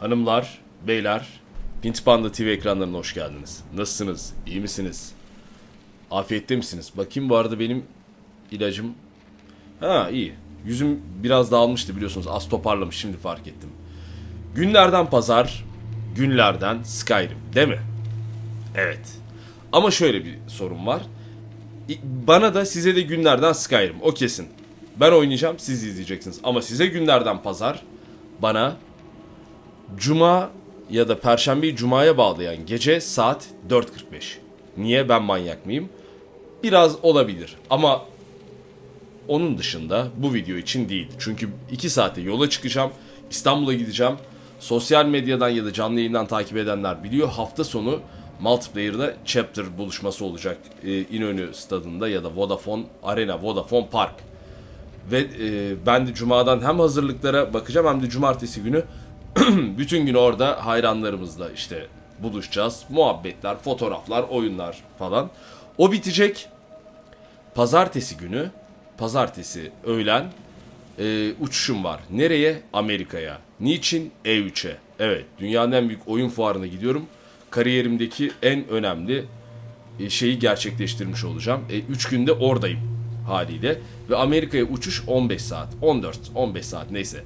Hanımlar, beyler, Hint Panda TV ekranlarına hoş geldiniz. Nasılsınız? İyi misiniz? Afiyette misiniz? Bakayım bu arada benim ilacım... Ha iyi. Yüzüm biraz dağılmıştı biliyorsunuz. Az toparlamış şimdi fark ettim. Günlerden pazar, günlerden Skyrim değil mi? Evet. Ama şöyle bir sorun var. Bana da size de günlerden Skyrim o kesin. Ben oynayacağım siz izleyeceksiniz. Ama size günlerden pazar, bana Cuma ya da Perşembeyi Cuma'ya bağlayan gece saat 4.45. Niye ben manyak mıyım? Biraz olabilir ama onun dışında bu video için değil. Çünkü 2 saate yola çıkacağım. İstanbul'a gideceğim. Sosyal medyadan ya da canlı yayından takip edenler biliyor. Hafta sonu multiplayer'da chapter buluşması olacak. Ee, İnönü stadında ya da Vodafone Arena, Vodafone Park. Ve e, ben de Cuma'dan hem hazırlıklara bakacağım hem de Cumartesi günü bütün gün orada hayranlarımızla işte buluşacağız. Muhabbetler, fotoğraflar, oyunlar falan. O bitecek. Pazartesi günü, pazartesi öğlen e, uçuşum var. Nereye? Amerika'ya. Niçin? E3'e. Evet, dünyanın en büyük oyun fuarına gidiyorum. Kariyerimdeki en önemli e, şeyi gerçekleştirmiş olacağım. 3 günde oradayım haliyle. Ve Amerika'ya uçuş 15 saat. 14, 15 saat neyse.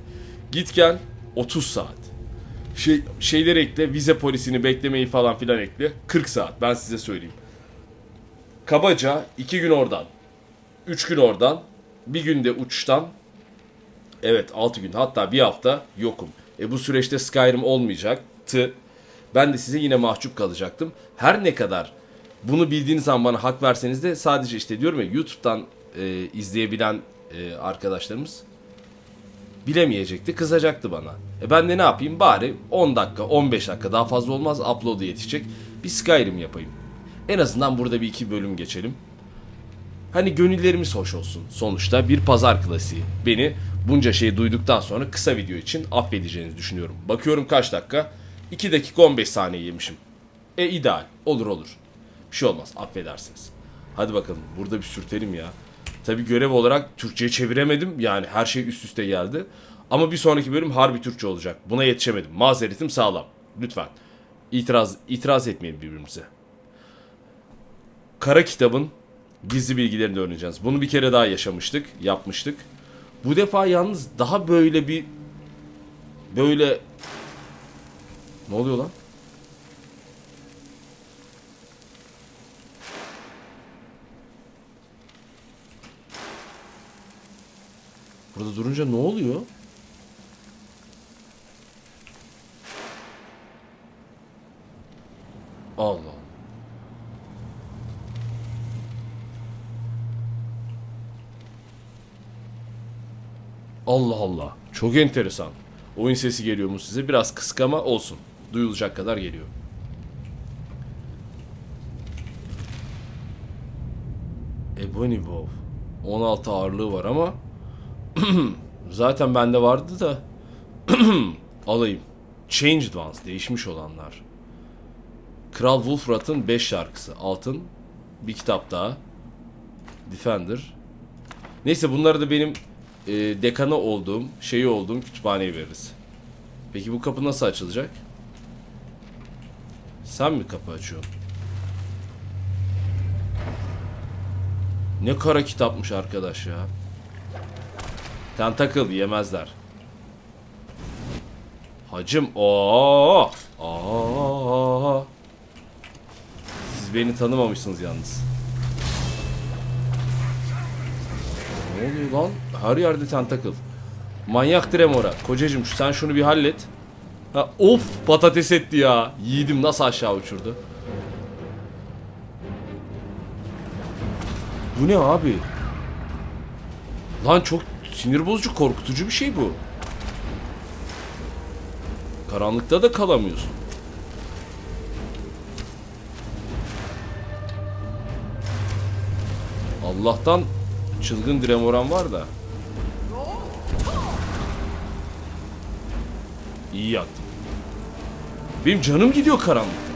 Git gel 30 saat. Şey, şeyleri ekle, vize polisini beklemeyi falan filan ekle. 40 saat ben size söyleyeyim. Kabaca 2 gün oradan, 3 gün oradan, bir günde uçuştan, evet 6 gün hatta bir hafta yokum. E bu süreçte Skyrim olmayacaktı. Ben de size yine mahcup kalacaktım. Her ne kadar bunu bildiğiniz zaman bana hak verseniz de sadece işte diyorum ya YouTube'dan e, izleyebilen e, arkadaşlarımız bilemeyecekti, kızacaktı bana. E ben de ne yapayım? Bari 10 dakika, 15 dakika daha fazla olmaz upload'a yetişecek. Bir Skyrim yapayım. En azından burada bir iki bölüm geçelim. Hani gönüllerimiz hoş olsun. Sonuçta bir pazar klasiği. Beni bunca şeyi duyduktan sonra kısa video için affedeceğinizi düşünüyorum. Bakıyorum kaç dakika? 2 dakika 15 saniye yemişim. E ideal. Olur olur. Bir şey olmaz. Affedersiniz. Hadi bakalım. Burada bir sürtelim ya. Tabi görev olarak Türkçe'ye çeviremedim. Yani her şey üst üste geldi. Ama bir sonraki bölüm harbi Türkçe olacak. Buna yetişemedim. Mazeretim sağlam. Lütfen. İtiraz, itiraz etmeyin birbirimize. Kara kitabın gizli bilgilerini öğreneceğiz. Bunu bir kere daha yaşamıştık, yapmıştık. Bu defa yalnız daha böyle bir böyle ne oluyor lan? Burada durunca ne oluyor? Allah. Allah Allah. Çok enteresan. Oyun sesi geliyor mu size? Biraz kısık ama olsun. Duyulacak kadar geliyor. Ebony Bow. 16 ağırlığı var ama zaten bende vardı da alayım. Changed Ones. Değişmiş olanlar. Kral Wolfrat'ın 5 şarkısı. Altın. Bir kitap daha. Defender. Neyse bunları da benim e, dekanı olduğum, şeyi olduğum kütüphaneye veririz. Peki bu kapı nasıl açılacak? Sen mi kapı açıyorsun? Ne kara kitapmış arkadaş ya. Tentacle yemezler. Hacım o Aa. Siz beni tanımamışsınız yalnız. Ne oluyor lan? Her yerde tentacle. Manyak Tremora. Kocacım sen şunu bir hallet. Ha, of patates etti ya. Yiğidim nasıl aşağı uçurdu. Bu ne abi? Lan çok sinir bozucu korkutucu bir şey bu. Karanlıkta da kalamıyorsun. Allah'tan çılgın Dremoran var da. İyi yattım. Benim canım gidiyor karanlıkta.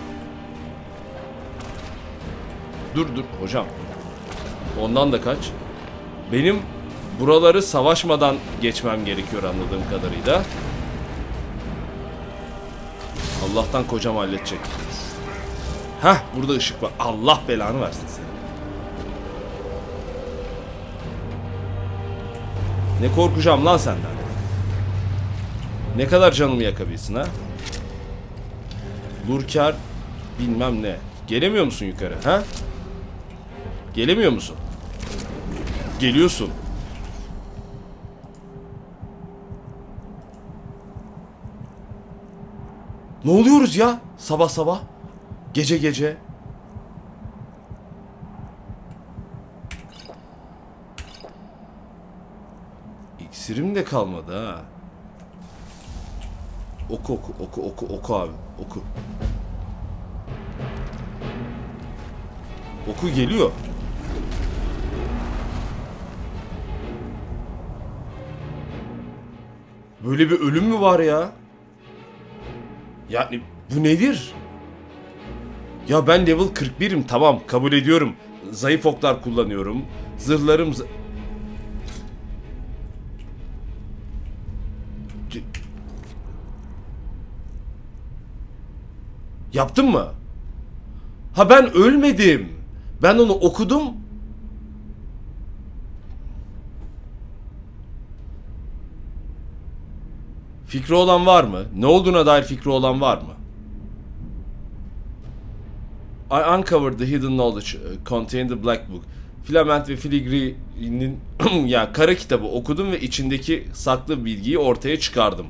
Dur dur hocam. Ondan da kaç. Benim buraları savaşmadan geçmem gerekiyor anladığım kadarıyla. Allah'tan kocam halledecek. Hah burada ışık var. Allah belanı versin seni. Ne korkacağım lan senden? Ne kadar canımı yakabilsin ha? Lurker bilmem ne. Gelemiyor musun yukarı ha? Gelemiyor musun? Geliyorsun. Ne oluyoruz ya sabah sabah? Gece gece. İksirim de kalmadı ha. Oku oku oku oku oku abi oku. Oku geliyor. Böyle bir ölüm mü var ya? Yani bu nedir? Ya ben level 41'im tamam kabul ediyorum. Zayıf oklar kullanıyorum. Zırhlarım... Yaptın mı? Ha ben ölmedim. Ben onu okudum. Fikri olan var mı? Ne olduğuna dair fikri olan var mı? I uncovered the hidden knowledge uh, contained the black book. Filament ve Filigree'nin ya kara kitabı okudum ve içindeki saklı bilgiyi ortaya çıkardım.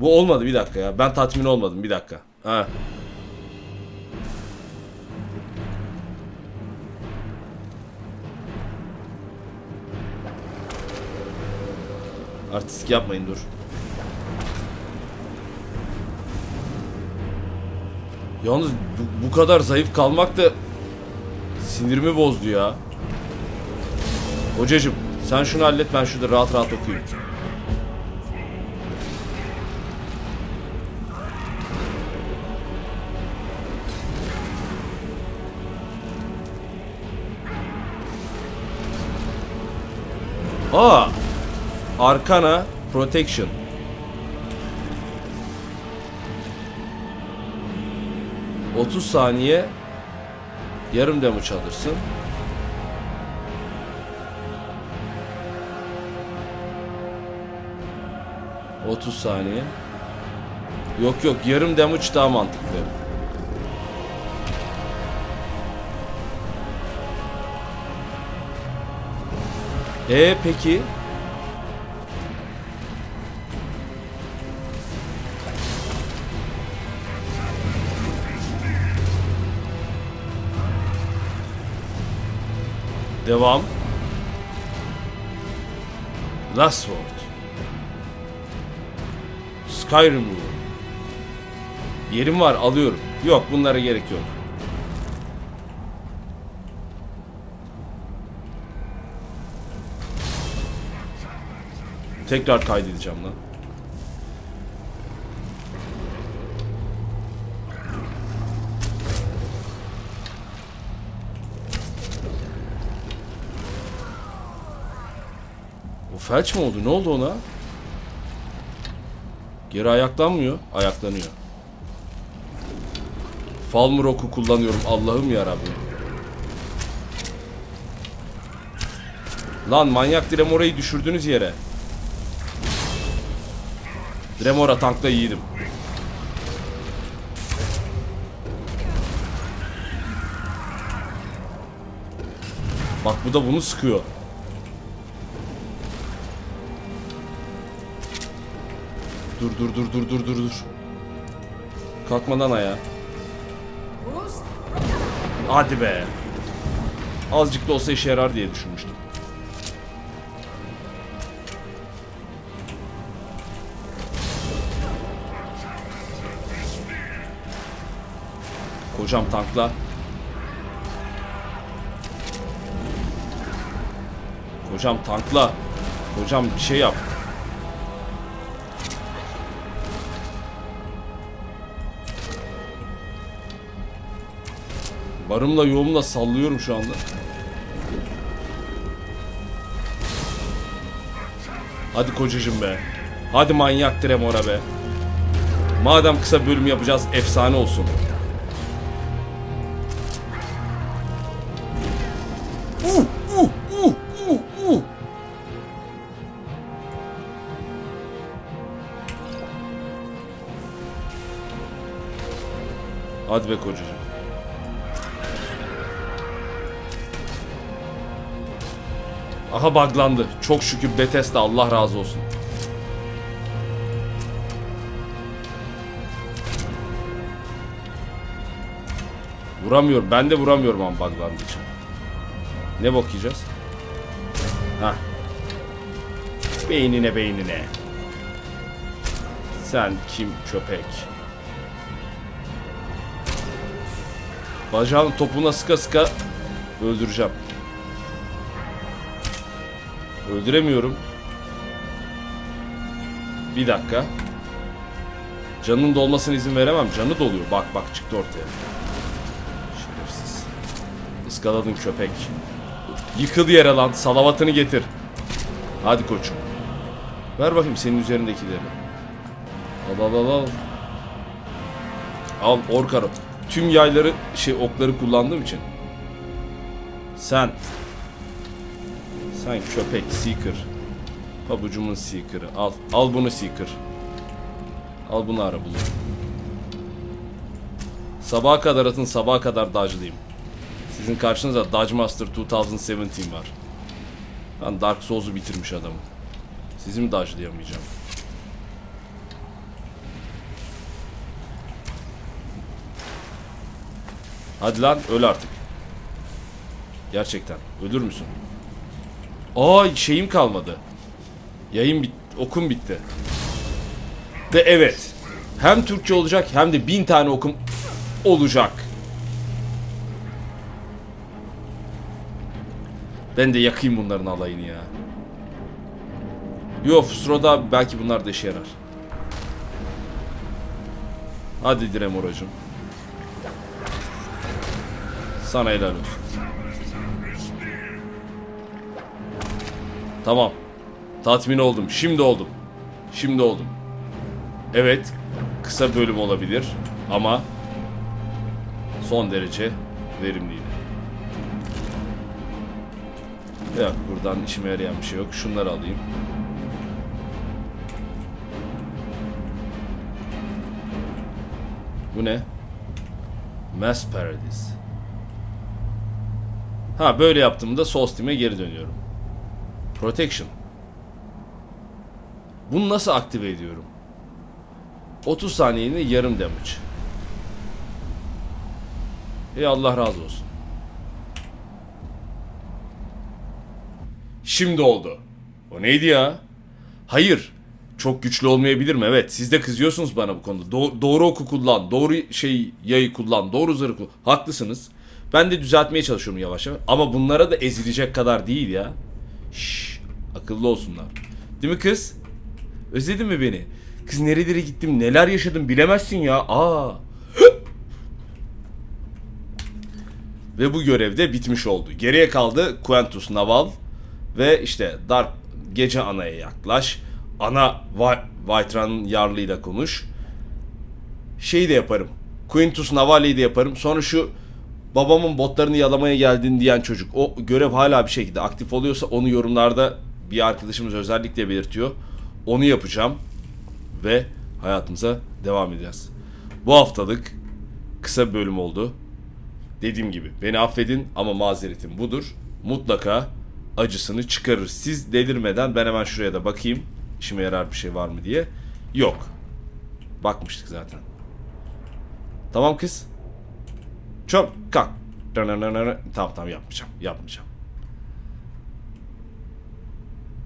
Bu olmadı bir dakika ya. Ben tatmin olmadım bir dakika. Ha. Artistik yapmayın dur. Yalnız bu, bu kadar zayıf kalmak da sinirimi bozdu ya. Hocacım sen şunu hallet ben şurada rahat rahat okuyayım. Aa! Arkana Protection. ...30 saniye... ...yarım damage alırsın. ...30 saniye... ...yok yok yarım damage daha mantıklı. E peki... Devam. Last Word. Skyrim Rule. Yerim var alıyorum. Yok bunlara gerek yok. Tekrar kaydedeceğim lan. Felç mi oldu? Ne oldu ona? Geri ayaklanmıyor. Ayaklanıyor. Falmer oku kullanıyorum. Allah'ım ya Lan manyak Dremora'yı düşürdünüz yere. Dremora tankla yiğidim. Bak bu da bunu sıkıyor. Dur dur dur dur dur dur dur. Kalkmadan ayağa. Hadi be. Azıcık da olsa işe yarar diye düşünmüştüm. Kocam tankla. Kocam tankla. Kocam bir şey yap. Barımla yoğumla sallıyorum şu anda. Hadi kocacım be. Hadi manyak Tremora be. Madem kısa bölüm yapacağız efsane olsun. Uh, uh, uh, uh, uh. Hadi be kocacığım. Aha buglandı. Çok şükür Bethesda Allah razı olsun. Vuramıyorum. Ben de vuramıyorum ama buglandığı için. Ne bok yiyeceğiz? Hah. Beynine beynine. Sen kim köpek? Bacağın topuna sıka sıka öldüreceğim. Öldüremiyorum. Bir dakika. Canının dolmasına izin veremem. Canı doluyor. Bak bak çıktı ortaya. Şerefsiz. Iskaladın köpek. Yıkıl yere lan. Salavatını getir. Hadi koçum. Ver bakayım senin üzerindekileri. Al al al al. Al orkarı. Tüm yayları şey okları kullandığım için. Sen. Sen köpek Seeker. Pabucumun Seeker'ı. Al. Al bunu Seeker. Al bunu ara bunu. Sabaha kadar atın sabaha kadar dodge'layayım. Sizin karşınızda Dodge Master 2017 var. Ben Dark Souls'u bitirmiş adamım. Sizi mi dodge'layamayacağım? Hadi lan öl artık. Gerçekten. Ölür müsün? Aa şeyim kalmadı. Yayın bit okum bitti. Ve evet. Hem Türkçe olacak hem de bin tane okum olacak. Ben de yakayım bunların alayını ya. Yo Fusro'da belki bunlar da işe yarar. Hadi Dremoracım. Sana helal olsun. Tamam. Tatmin oldum. Şimdi oldum. Şimdi oldum. Evet. Kısa bölüm olabilir. Ama son derece verimliydi. Yok buradan işime yarayan bir şey yok. Şunları alayım. Bu ne? Mass Paradise. Ha böyle yaptığımda Soul Steam'e geri dönüyorum. Protection. Bunu nasıl aktive ediyorum? 30 saniyede yarım damage. Ey Allah razı olsun. Şimdi oldu. O neydi ya? Hayır. Çok güçlü olmayabilirim evet. Siz de kızıyorsunuz bana bu konuda. Do- doğru oku kullan, doğru şey yayı kullan, doğru zırhı kullan. Haklısınız. Ben de düzeltmeye çalışıyorum yavaş yavaş. Ama bunlara da ezilecek kadar değil ya. Şşş, akıllı olsunlar. Değil mi kız? Özledin mi beni? Kız nerelere gittim, neler yaşadım bilemezsin ya. Aa. Ve bu görevde bitmiş oldu. Geriye kaldı Quentus Naval ve işte Dark Gece Ana'ya yaklaş. Ana Vaitran'ın yarlıyla konuş. Şeyi de yaparım. Quintus Navali'yi de yaparım. Sonra şu babamın botlarını yalamaya geldin diyen çocuk. O görev hala bir şekilde aktif oluyorsa onu yorumlarda bir arkadaşımız özellikle belirtiyor. Onu yapacağım ve hayatımıza devam edeceğiz. Bu haftalık kısa bir bölüm oldu. Dediğim gibi beni affedin ama mazeretim budur. Mutlaka acısını çıkarır. Siz delirmeden ben hemen şuraya da bakayım. İşime yarar bir şey var mı diye. Yok. Bakmıştık zaten. Tamam kız. Çöp kalk. Tamam tamam yapmayacağım. Yapmayacağım.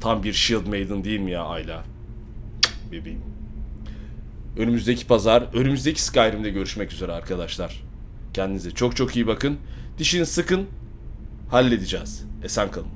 Tam bir Shield Maiden değil mi ya Ayla? Bebeğim. Önümüzdeki pazar, önümüzdeki Skyrim'de görüşmek üzere arkadaşlar. Kendinize çok çok iyi bakın. Dişini sıkın. Halledeceğiz. Esen kalın.